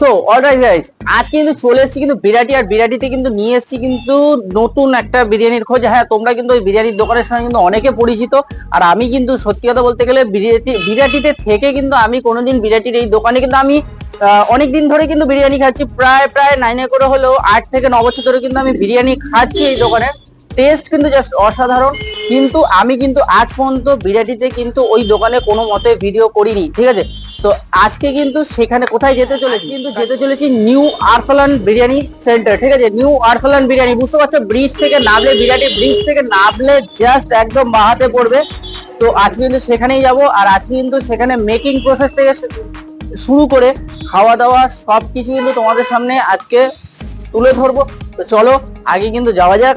So alright guys আজকে কিন্তু চলে এসেছি কিন্তু বিরাটি, আর বিরাটিতে কিন্তু নিয়ে এসেছি কিন্তু নতুন একটা বিরিয়ানির খোঁজ। হ্যাঁ তোমরা কিন্তু ওই বিরিয়ানির দোকানের সঙ্গে কিন্তু অনেকে পরিচিত, আর আমি কিন্তু সত্যি কথা বলতে গেলে বিরিয়াটি বিরাটিতে থেকে কিন্তু আমি কোনোদিন বিরাটির এই দোকানে কিন্তু আমি অনেক দিন ধরে কিন্তু বিরিয়ানি খাচ্ছি। প্রায় প্রায় নাইনে করে হলেও আট থেকে ন বছর ধরে কিন্তু আমি বিরিয়ানি খাচ্ছি এই দোকানে। টেস্ট কিন্তু জাস্ট অসাধারণ। কিন্তু আমি কিন্তু আজ পর্যন্ত বিরাটিতে কিন্তু ওই দোকানে কোনো মতে ভিডিও করিনি, ঠিক আছে? তো আজকে কিন্তু সেখানে কোথায় যেতে চলেছি? কিন্তু যেতে চলেছি নিউ আরসালান বিরিয়ানি সেন্টার ঠিক আছে? নিউ আরসালান বিরিয়ানি বুঝতে পারছ? ব্রিজ থেকে নামলে বিরাটি ব্রিজ থেকে নামলে জাস্ট একদম বাহাতে পড়বে। তো আজকে কিন্তু সেখানেই যাব, আর আজকে কিন্তু সেখানে মেকিং প্রসেস থেকে শুরু করে খাওয়া দাওয়া সব কিছু কিন্তু তোমাদের সামনে আজকে তুলে ধরবো। তো চলো, আগে কিন্তু যাওয়া যাক।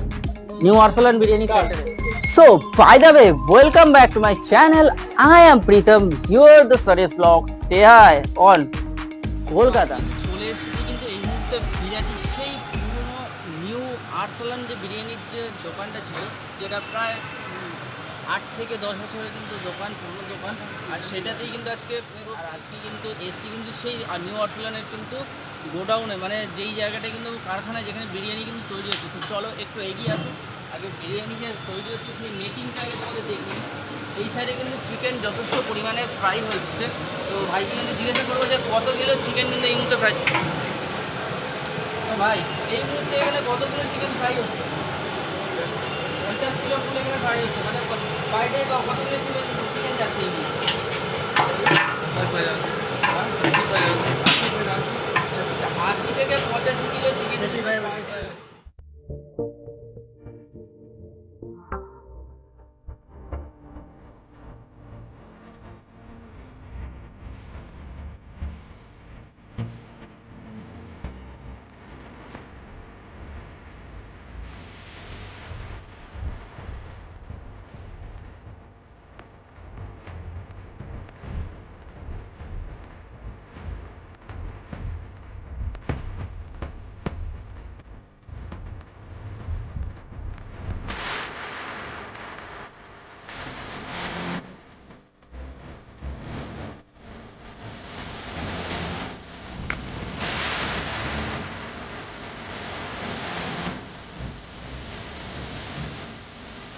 নিউ আরসালান বিরিয়ানি সেন্টারে So, by the way, welcome back to my channel. I am Pritam, you're the Saris Vlogs. Stay high on Kolkata. চলে এসেছি কিন্তু এই মুহূর্তে বিরিয়ানি সেই পুরনো নিউ আর্সেলান যে বিরিয়ানির যে দোকানটা ছিল যেটা প্রায় আট থেকে দশ বছরের কিন্তু দোকান পুরনো দোকান আর সেটাতেই কিন্তু আজকে আর আজকে কিন্তু এসছি কিন্তু সেই নিউ আর্সেলানের কিন্তু গোডাউনে মানে যেই জায়গাটা কিন্তু কারখানায় যেখানে বিরিয়ানি কিন্তু তৈরি হচ্ছে। তো চলো একটু এগিয়ে আসো। আগে বিরিয়ানি যে তৈরি হচ্ছে, সেই মেকিংটা আগে তোমাদের দেখি এই সাইডে কিন্তু চিকেন যথেষ্ট পরিমাণে ফ্রাই হচ্ছে তো ভাইকে কিন্তু জিজ্ঞাসা করব যে কত কিলো চিকেন কিন্তু এই মুহূর্তে ফ্রাই ভাই, এই মুহূর্তে এখানে কত কিলো চিকেন ফ্রাই হচ্ছে? পঞ্চাশ কিলো ফুল এখানে ফ্রাই হচ্ছে। মানে ডে কত কিলো চিকেন চিকেন যাচ্ছে এই মুহূর্তে? আশি থেকে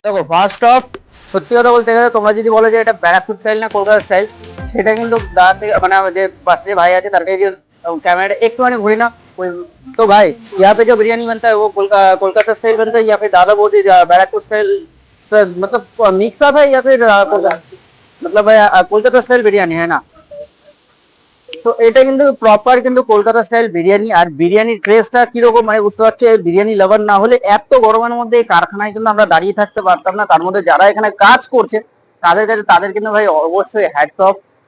দেখো ফার্স্ট অফ সত্যি কথা বলতে গেলে তোমরা যদি বলো যে এটা ব্যারাকপুর স্টাইল না কলকাতা স্টাইল সেটা কিন্তু দাদা থেকে মানে আমার যে পাশে भाई আছে তার কাছে कैमरा একটুখানি ঘুরি না ওই तो भाई यहाँ पे जो बिरयानी बनता है वो कोलका, कोलकाता स्टाइल बनता है या फिर दादा बोलते बैराकपुर स्टाइल मतलब मिक्स अप है या फिर अ, कोलका- मतलब भाई अ, कोलकाता स्टाइल बिरयानी है ना তো এটা কিন্তু প্রপার কিন্তু কলকাতা স্টাইল বিরিয়ানি। আর বিরিয়ানির টেস্টটা কীরকম মানে বুঝতে পারছি বিরিয়ানি লাভার না হলে এত গরমের মধ্যে এই কারখানায় কিন্তু আমরা দাঁড়িয়ে থাকতে পারতাম না। তার মধ্যে যারা এখানে কাজ করছে, তাদের কাছে তাদের কিন্তু ভাই অবশ্যই হ্যাটস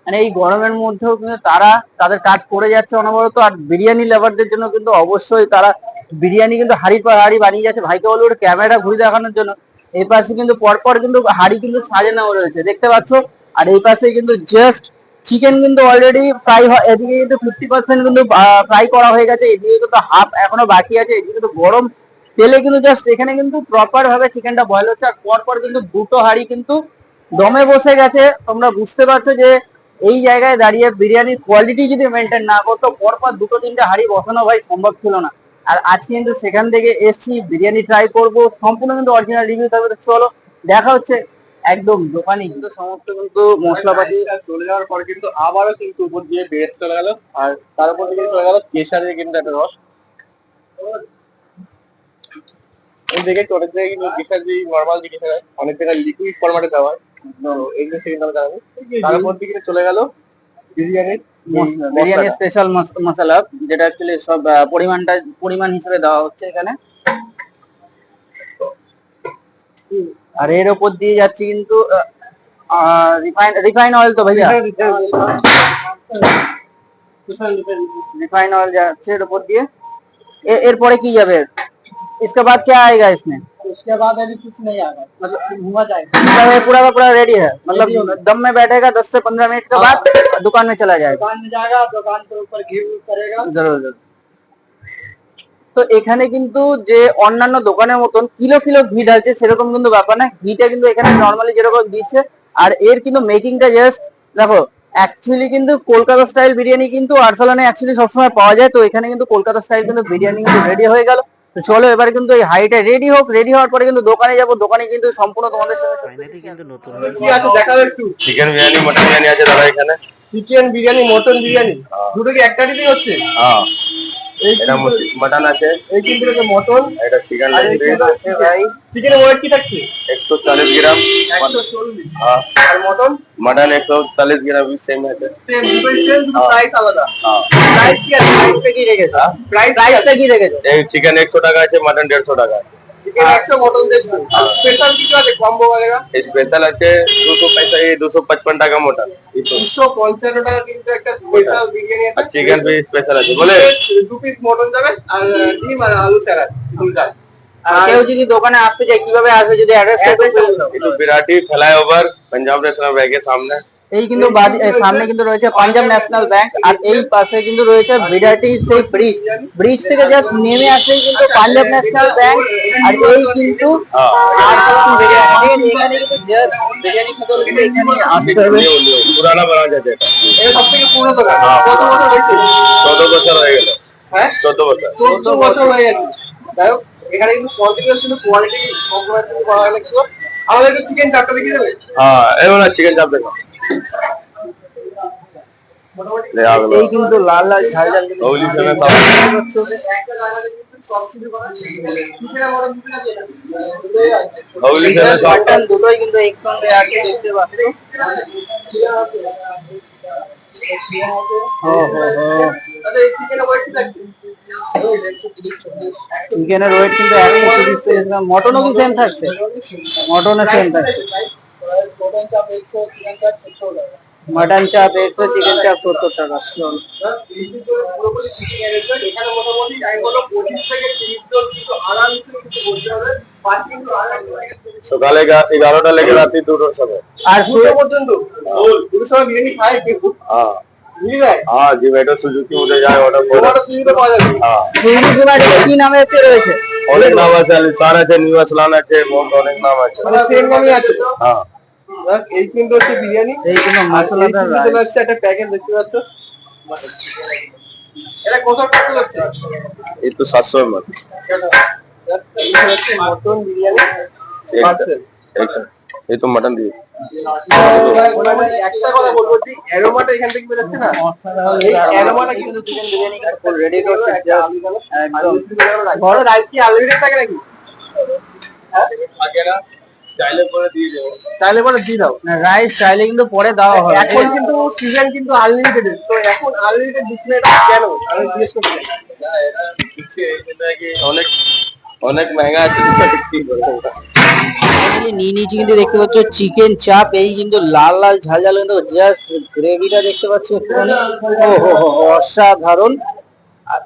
মানে এই গরমের মধ্যেও কিন্তু তারা তাদের কাজ করে যাচ্ছে অনবরত। আর বিরিয়ানি লাভারদের জন্য কিন্তু অবশ্যই তারা বিরিয়ানি কিন্তু হাড়ির পর হাড়ি বানিয়ে যাচ্ছে। ভাইকে বলব ক্যামেরা ঘুরে দেখানোর জন্য। এই পাশে কিন্তু পরপর কিন্তু হাড়ি কিন্তু সাজানো রয়েছে। দেখতে পাচ্ছ? আর এই পাশে কিন্তু জাস্ট চিকেন কিন্তু অলরেডি ফ্রাই এদিকে কিন্তু ফিফটি পার্সেন্ট কিন্তু ফ্রাই করা হয়ে গেছে, এদিকে কিন্তু হাফ এখনও বাকি আছে, এদিকে কিন্তু গরম তেলে কিন্তু জাস্ট এখানে কিন্তু প্রপার ভাবে চিকেনটা বয়েল হচ্ছে, আর পরপর কিন্তু দুটো হাঁড়ি কিন্তু দমে বসে গেছে। তোমরা বুঝতে পারছ যে এই জায়গায় দাঁড়িয়ে বিরিয়ানির কোয়ালিটি যদি মেনটেন না করতো, পরপর দুটো তিনটে হাঁড়ি বসানো ভাই সম্ভব ছিল না। আর আজকে কিন্তু সেখান থেকে এসছি, বিরিয়ানি ট্রাই করব, সম্পূর্ণ কিন্তু অরিজিনাল রিভিউ থাকবে চলো, দেখা হচ্ছে। একদম দোকানে কিন্তু সমস্ত কিন্তু মশলাপাতি চলে যাওয়ার পরে কিন্তু আবারও কিন্তু উপর দিয়ে বেড়ে চলে গেল। আর তার উপর দিয়ে চলে গেল কেশারের কিন্তু একটা রস। এই দেখে অনেক জায়গায় কিন্তু কেশার যে নর্মাল যে কেশার অনেক জায়গায় লিকুইড ফরম্যাটে দেওয়া হয়। এইগুলো জানাব তার উপর দিকে চলে গেল বিরিয়ানির বিরিয়ানি স্পেশাল মশলা যেটা অ্যাকচুয়ালি সব আহ, পরিমাণটা পরিমাণ হিসেবে দেওয়া হচ্ছে এখানে। আর এর উপর দিয়ে যাচ্ছে কিন্তু রিফাইন রিফাইন অয়েল তো ভাইয়া রিফাইন অয়েল যাচ্ছে এর উপর দিয়ে এ- এরপরে কি যাবে इसके बाद क्या आएगा इसमें उसके बाद अभी कुछ नहीं आएगा मतलब हुआ जाएगा मतलब ये पूरा का पूरा रेडी है मतलब दम में बैठेगा दस से पंद्रह मिनट के बाद दुकान में चला जाएगा दुकान में जाएगा दुकान के ऊपर घी वू करेगा জরুর জরুর তো এখানে কিন্তু যে অন্যান্য দোকানের মতন কিলো কিলো ঘি ঢালছে সেরকম কিন্তু ব্যাপার না। ঘিটা কিন্তু এখানে নর্মালি যেরকম দিচ্ছে আর এর কিন্তু মেকিংটা জাস্ট দেখো অ্যাকচুয়ালি কিন্তু কলকাতা স্টাইল বিরিয়ানি কিন্তু আরসালানে অ্যাকচুয়ালি সবসময় পাওয়া যায়। তো এখানে কিন্তু কলকাতা স্টাইল কিন্তু বিরিয়ানি কিন্তু রেডি হয়ে গেল। তো চলো এবারে কিন্তু এই হাইটা রেডি হোক রেডি হওয়ার পরে কিন্তু দোকানে যাব। দোকানে কিন্তু সম্পূর্ণ তোমাদের সঙ্গে কিন্তু নতুন কি আছে দেখাবে একটু। চিকেন বিরিয়ানি মটন বিরিয়ানি আছে দাদা এখানে। Chicken biryani mutton biryani. দুটো কি এক কাটিতেই হচ্ছে? হ্যাঁ। এটা মটন আছে। এই তিন কিলো আছে গ্রাম। হ্যাঁ। আর মটন? মটন 140 গ্রাম भी सेम है सेम सेम प्राइस আলাদা। হ্যাঁ। প্রাইস কি আছে? প্রাইস কি রেখেছে? প্রাইস হ্যাঁ। কি রেখেছে? চিকেন 100 টাকা আছে মটন 150 টাকা আছে। স্পেশাল আছে দুশো পয়সা দুশো পঁচপন টাকা মোটা। দুশো পঞ্চান্ন টাকা কিন্তু একটা স্পেশাল চিকেন পিস স্পেশাল আছে বলে? দু পিস যাবে যদি দোকানে আসতে চায় কীভাবে আসবে? যদি অ্যাড্রেসটা পাঞ্জাব ন্যাশনাল ব্যাংকের সামনে। এই কিন্তু সামনে কিন্তু রয়েছে পাঞ্জাব ন্যাশনাল ব্যাংক আর এই পাশে কিন্তু রয়েছে বিরাটি সেই ব্রিজ। ব্রিজ থেকে জাস্ট নেমে আসলেই কিন্তু পাঞ্জাব ন্যাশনাল ব্যাংক আর এই কিন্তু পুরানা হ্যাঁ চোদ্দ বছর বছর হয়ে গেছে যাই হোক এখানে কিন্তু কোয়ালিটি করা হলে কি চিকেন চাপটা দেখিয়ে দেবে? হ্যাঁ এবার চিকেন চাপ দেখো এই কিন্তু লাল লাল ঝাল ঝাল কিন্তু কিন্তু দুটোই একসঙ্গে আছে দেখতে পাচ্ছ। চিকেনের ওয়েট একশো তিরিশ মটনও কি সেম থাকছে? মটনও সেম থাকছে। মটন চাপ একশো চিকেন চাপ সত্তর টাকা মটন চাপ একশো চিকেন চাপ সত্তর টাকা। চল এখানে মোটামুটি পঁচিশ থেকে তিরিশ জন কিন্তু কিন্তু হবে সকালে এগারোটা লেগে রাত্রি দুটোর সময় আর দুটো পর্যন্ত? দুটোর সময় বিরিয়ানি খায় কিন্তু হ্যাঁ হ্যাঁ জোম্যাটো সুজুকি উঠে যায় অর্ডার করে। তোমারও সুবিধা পাওয়া যাবে হ্যাঁ। সুইগি জোম্যাটো কি নামে হচ্ছে রয়েছে? অনেক নাম আছে আলিসান আছে নিউ আসলান আছে অনেক নাম আছে। মানে সেম নামই আছে। হ্যাঁ। এই কিন্তু হচ্ছে বিরিয়ানি। এই কিন্তু মশলাদার আর এই কিন্তু রাইস হচ্ছে একটা প্যাকেজ দেখতে পাচ্ছ? এটা কত টাকা হচ্ছে? এই তো সাতশো মত মটন বিরিয়ানি। এই তো মটন দিয়ে। একটা কথা বলব যে অ্যারোমাটা এখান থেকে বেরোচ্ছে না? এই অ্যারোমাটা কিন্তু চিকেন বিরিয়ানি কিন্তু রেডি করছে একদম বড় রাইস কি আনলিমিটেড থাকে নাকি? আগে না। চাইলে করে দিয়ে দেবো। চাইলে পরে দিয়ে দাও। রাইস চাইলে কিন্তু পরে দেওয়া হবে এখন কিন্তু সিজন কিন্তু আনলিমিটেড তো এখন আনলিমিটেড এটা কেন? আমি জিজ্ঞেস করছি। অনেক অনেক মেহঙ্গা আছে টিকটি Finally নিয়ে নিয়েছি কিন্তু দেখতে পাচ্ছ চিকেন চাপ এই কিন্তু লাল লাল ঝাল ঝাল কিন্তু জাস্ট গ্রেভিটা দেখতে পাচ্ছ। একটুখানি ও হো হো হো, অসাধারণ।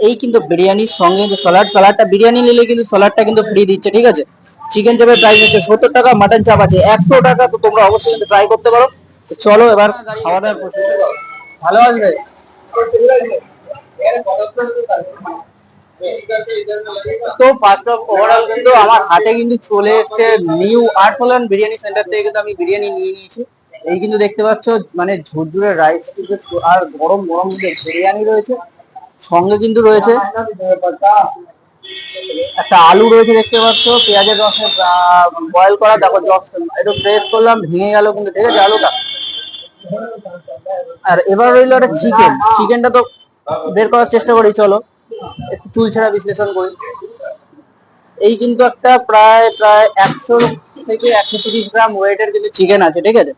এই কিন্তু বিরিয়ানির সঙ্গে কিন্তু স্যালাড স্যালাডটা বিরিয়ানি নিলে কিন্তু স্যালাডটা কিন্তু ফ্রি দিচ্ছে, ঠিক আছে? চিকেন চাপের প্রাইস হচ্ছে সত্তর টাকা মাটন চাপ আছে একশো টাকা, তো তোমরা অবশ্যই কিন্তু ট্রাই করতে পারো। চলো এবার খাওয়া দাওয়ার প্রসেস ভালো আসবে? তো ফার্স্ট অফ ওভারঅল কিন্তু আমার হাতে কিন্তু চলে এসেছে নিউ আর্ট আর্টফলান বিরিয়ানি সেন্টার থেকে কিন্তু আমি বিরিয়ানি নিয়ে নিয়েছি। এই কিন্তু দেখতে পাচ্ছ মানে ঝুরঝুরে রাইস কিন্তু আর গরম গরম বিরিয়ানি রয়েছে সঙ্গে কিন্তু রয়েছে। একটা আলু রয়েছে দেখতে পাচ্ছ, পেঁয়াজের রসে বয়েল করা, তারপর জস, একটু প্রেস করলাম, ভেঙে গেল কিন্তু ঠিক আছে আলুটা? আর এবার রইল একটা চিকেন চিকেনটা তো বের করার চেষ্টা করি, চলো। একটু চুল ছাড়া বিশ্লেষণ করি। এই কিন্তু একটা প্রায় প্রায় একশো থেকে একশো তিরিশ গ্রাম ওয়েটের কিন্তু চিকেন আছে, ঠিক আছে?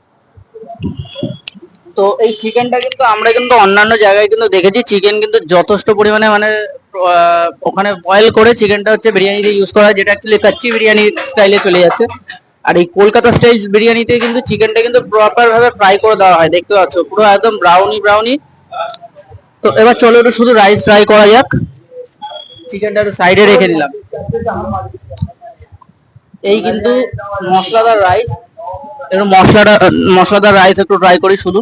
তো এই চিকেনটা কিন্তু আমরা কিন্তু অন্যান্য জায়গায় কিন্তু দেখেছি। চিকেন কিন্তু যথেষ্ট পরিমাণে মানে ওখানে বয়েল করে চিকেনটা হচ্ছে বিরিয়ানিতে ইউজ করা যেটা অ্যাকচুয়ালি কাচ্চি বিরিয়ানি স্টাইলে চলে যাচ্ছে। আর এই কলকাতা স্টাইল বিরিয়ানিতে কিন্তু চিকেনটা কিন্তু প্রপার ভাবে ফ্রাই করে দেওয়া হয়, দেখতে পাচ্ছ? পুরো একদম ব্রাউনি ব্রাউনি তো এবার চলো একটু শুধু রাইস ফ্রাই করা যাক। চিকেনটা একটু সাইডে রেখে দিলাম। এই কিন্তু মশলাদার রাইস একটু মশলাটা, মশলাদার রাইস একটু ট্রাই করি শুধু।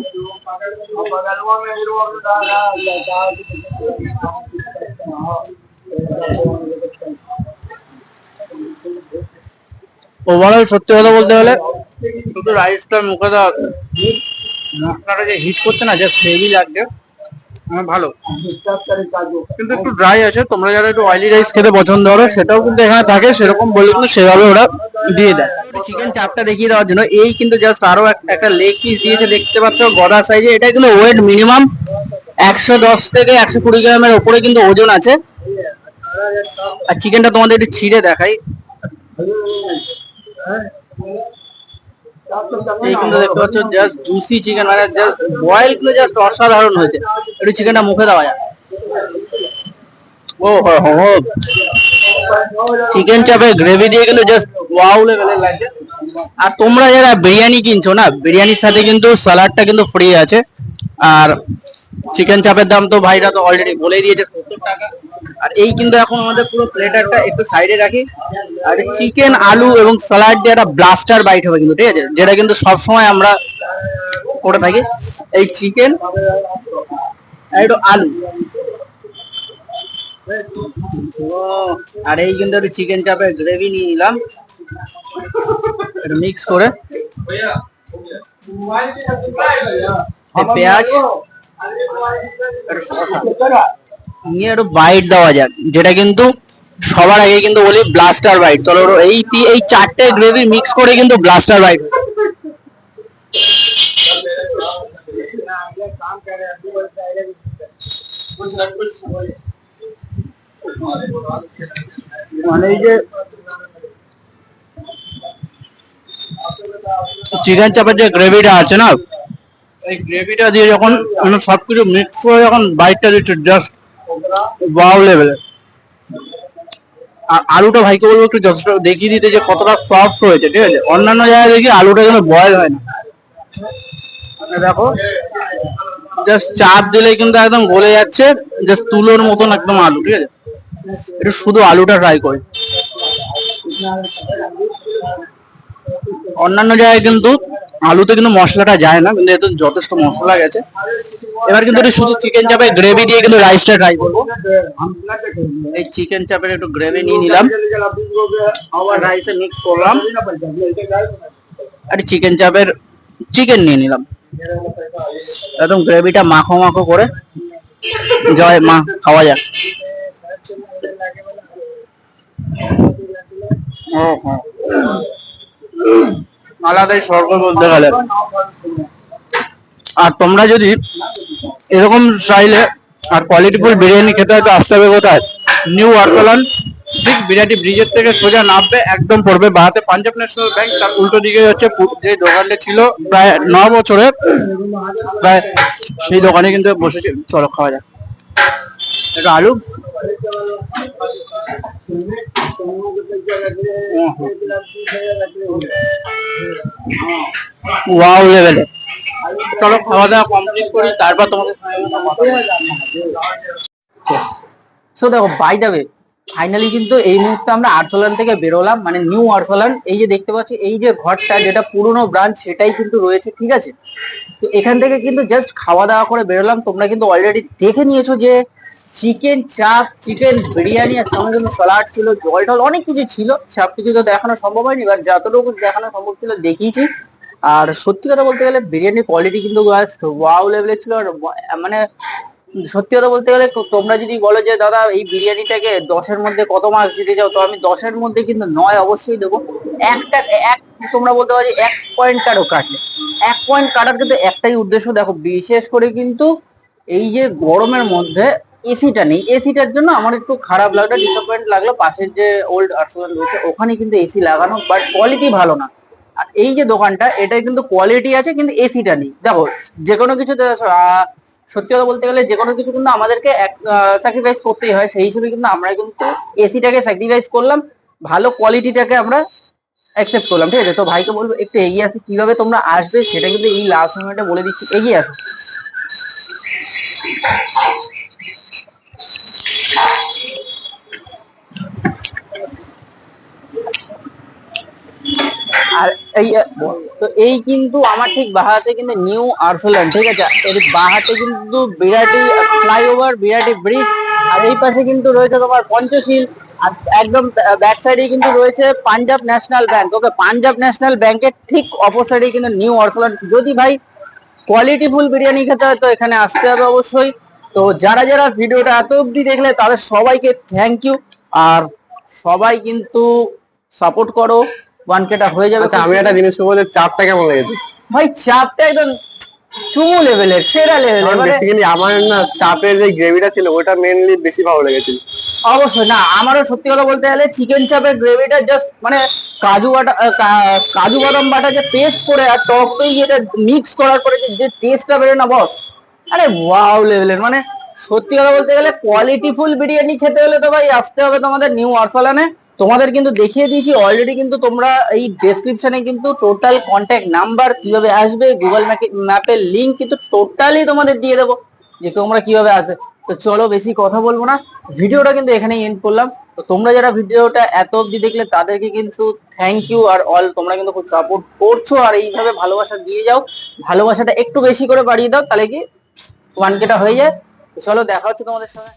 ওভারঅল সত্যি কথা বলতে গেলে, শুধু রাইসটা মুখে দেওয়া মশলাটা যে হিট করছে না জাস্ট হেভি আমার ভালো। কিন্তু একটু ড্রাই আছে তোমরা যারা একটু অয়েলি রাইস খেতে পছন্দ করো সেটাও কিন্তু এখানে থাকে সেরকম বলে কিন্তু সেভাবে ওরা দিয়ে দেয়। চিকেন চাপটা দেখিয়ে দেওয়ার জন্য এই কিন্তু জাস্ট আরও এক- একটা লেগ পিস দিয়েছে দেখতে পাচ্ছ গদা সাইজে এটা কিন্তু ওয়েট মিনিমাম একশো দশ থেকে একশো কুড়ি গ্রামের ওপরে কিন্তু ওজন আছে। আর চিকেনটা তোমাদের একটু ছিঁড়ে দেখাই। চিকেন মানে অসাধারণ হয়েছে। একটু চিকেনটা মুখে দেওয়া যায় ও, হো হো চিকেন চাপে গ্রেভি দিয়ে কিন্তু জাস্ট আর তোমরা যারা বিরিয়ানি কিনছো না, বিরিয়ানির সাথে কিন্তু স্যালাডটা কিন্তু ফ্রি আছে। আর চিকেন চাপের দাম তো ভাইরা তো অলরেডি বলে দিয়েছে সত্তর টাকা। আর এই কিন্তু এখন আমাদের পুরো প্লেটারটা একটু সাইডে রাখি। আর চিকেন আলু এবং স্যালাড দিয়ে একটা ব্লাস্টার বাইট হবে কিন্তু ঠিক আছে? যেটা কিন্তু সবসময় আমরা করে থাকি। এই চিকেন একটু আলু। আর এই কিন্তু একটু চিকেন চাপের গ্রেভি নিয়ে নিলাম। মিক্স করে। পেঁয়াজ। নিয়ে একটু বাইট দেওয়া যাক যেটা কিন্তু সবার আগে কিন্তু বলি ব্লাস্টার বাইট ওর এই এই চারটে গ্রেভি মিক্স করে কিন্তু ব্লাস্টার বাইট মানে এই যে চিকেন চাপের যে গ্রেভিটা আছে না এই গ্রেভিটা দিয়ে যখন মানে সবকিছু মিক্স করে যখন বাইটটা দিচ্ছে জাস্ট ওয়াও লেভেলের আর আলুটা ভাইকে বলব একটু যথেষ্ট দেখিয়ে দিতে যে কতটা সফট হয়েছে, ঠিক আছে? অন্যান্য জায়গায় দেখি আলুটা যেন বয়েল হয় না। মানে দেখো জাস্ট চাপ দিলে কিন্তু একদম গলে যাচ্ছে জাস্ট তুলোর মতন একদম আলু, ঠিক আছে? একটু শুধু আলুটা ট্রাই করি। অন্যান্য জায়গায় কিন্তু আলুতে কিন্তু মশলাটা যায় না, কিন্তু এতে যথেষ্ট মশলা গেছে। এবার কিন্তু শুধু চিকেন চাপের গ্রেভি দিয়ে কিন্তু রাইসটা ট্রাই করব। এই চিকেন চাপের একটু গ্রেভি নিয়ে নিলাম। আবার রাইসে মিক্স করলাম। আর চিকেন চাপের চিকেন নিয়ে নিলাম। একদম গ্রেভিটা মাখো মাখো করে। জয় মা, খাওয়া যাক। ও হ্যাঁ আলাদাই স্বর্গ বলতে গেলে। আর তোমরা যদি এরকম চাইলে, আর কোয়ালিটিফুল বিরিয়ানি খেতে হয়তো আসতে হবে কোথায়? নিউ আরসালান ঠিক বিরাটি ব্রিজের থেকে সোজা নামবে, একদম পড়বে বাহাতে পাঞ্জাব ন্যাশনাল ব্যাংক, তার উল্টো দিকে হচ্ছে যে দোকানটা ছিল, প্রায় ন বছরের প্রায় সেই দোকানে কিন্তু বসেছে। চলো, খাওয়া যাক। একটু আলু? ওয়াও লেভেলে চলো খাওয়া দাওয়া কমপ্লিট করি, তারপর তোমাদের সো দেখো বাই যাবে ফাইনালি কিন্তু এই মুহূর্তে আমরা আরসলান থেকে বেরোলাম মানে নিউ আরসলান। এই যে দেখতে পাচ্ছি, এই যে ঘরটা, যেটা পুরনো ব্রাঞ্চ সেটাই কিন্তু রয়েছে, ঠিক আছে? তো এখান থেকে কিন্তু জাস্ট খাওয়া দাওয়া করে বেরোলাম। তোমরা কিন্তু অলরেডি দেখে নিয়েছো যে চিকেন চাপ চিকেন বিরিয়ানি আর সঙ্গে কিন্তু স্যালাড ছিল, জল টল অনেক কিছু ছিল। সব কিছু তো দেখানো সম্ভব হয়নি এবার যতটুকু দেখানো সম্ভব ছিল দেখিয়েছি। আর সত্যি কথা বলতে গেলে বিরিয়ানির কোয়ালিটি কিন্তু ওয়াও লেভেলের ছিল, আর মানে সত্যি কথা বলতে গেলে তোমরা যদি বলো যে, দাদা, এই বিরিয়ানিটাকে দশের মধ্যে কত মার্কস দিতে চাও? তো আমি দশের মধ্যে কিন্তু নয় অবশ্যই দেবো। একটা, এক, তোমরা বলতে পারো এক পয়েন্ট কাটো কাটলে এক পয়েন্ট কাটার কিন্তু একটাই উদ্দেশ্য, দেখো, বিশেষ করে কিন্তু এই যে গরমের মধ্যে এসিটা নেই। এসিটার জন্য আমার একটু খারাপ লাগল ডিসঅ্যাপয়েন্ট লাগল। পাশের যে ওল্ড আর্সেনাল রয়েছে, ওখানে কিন্তু এসি লাগানো বাট কোয়ালিটি ভালো না। আর এই যে দোকানটা, এটাই কিন্তু কোয়ালিটি আছে, কিন্তু এসিটা নেই। দেখো যে কোনো কিছুতে সত্যি কথা বলতে গেলে যে কোনো কিছু কিন্তু আমাদেরকে স্যাক্রিফাইস করতেই হয়। সেই হিসেবে কিন্তু আমরা কিন্তু এসিটাকে স্যাক্রিফাইস করলাম। ভালো কোয়ালিটিটাকে আমরা অ্যাকসেপ্ট করলাম। ঠিক আছে? তো ভাইকে বলব, একটু এগিয়ে আসো। কীভাবে তোমরা আসবে, সেটা কিন্তু এই লাস্ট মোমেন্টে বলে দিচ্ছি। এগিয়ে আসো। আর এই, তো এই কিন্তু আমার ঠিক বাহাতে কিন্তু নিউ আর্সেলান, ঠিক আছে? এর বাহাতে কিন্তু বিরাটি ফ্লাইওভার, বিরাটি ব্রিজ, আর এই পাশে কিন্তু রয়েছে তোমার পঞ্চশীল, আর একদম ব্যাক সাইডে কিন্তু রয়েছে Punjab National Bank. Okay, Punjab National ব্যাংকের ঠিক অপোজিটে কিন্তু নিউ আর্সেলান। যদি ভাই কোয়ালিটিফুল বিরিয়ানি খেতে হয় তো এখানে আসতে হবে অবশ্যই। তো যারা যারা ভিডিওটা এত অবধি দেখলে তাদের সবাইকে থ্যাংক ইউ আর সবাই কিন্তু সাপোর্ট করো। ওয়ান কেটা হয়ে যাবে আচ্ছা আমি একটা জিনিস বলতে চাপটা কেমন লেগেছে? ভাই চাপটা একদম চুমু লেভেলের সেরা লেভেলের মানে বেসিক্যালি আমার না চাপের যে গ্রেভিটা ছিল ওটা মেনলি বেশি ভালো লেগেছিল অবশ্যই না আমারও সত্যি কথা বলতে গেলে চিকেন চাপের গ্রেভিটা জাস্ট মানে কাজু বাটা কাজু বাদাম বাটা যে পেস্ট করে আর টক দই যেটা মিক্স করার পরে যে- যে টেস্টটা বেরোয় না বস আরে ওয়াও লেভেলের মানে সত্যি কথা বলতে গেলে কোয়ালিটিফুল বিরিয়ানি খেতে হলে তো ভাই আসতে হবে তোমাদের নিউ আরসালানে তোমাদের কিন্তু দেখিয়ে দিয়েছি অলরেডি কিন্তু তোমরা এই ডেসক্রিপশনে কিন্তু টোটাল কন্ট্যাক্ট নাম্বার কীভাবে আসবে গুগল ম্যাপের লিংক কিন্তু টোটালি তোমাদের দিয়ে দেবো যে তোমরা কীভাবে আসবে। তো চলো বেশি কথা বলব না, ভিডিওটা কিন্তু এখানেই এন্ড করলাম। তো তোমরা যারা ভিডিওটা এত অবধি দেখলে তাদেরকে কিন্তু থ্যাংক ইউ আর অল তোমরা কিন্তু খুব সাপোর্ট করছ আর এইভাবে ভালোবাসা দিয়ে যাও। ভালোবাসাটা একটু বেশি করে বাড়িয়ে দাও, তাহলে কি ওয়ান কেটা হয়ে যায়। চলো দেখা হচ্ছে তোমাদের সঙ্গে.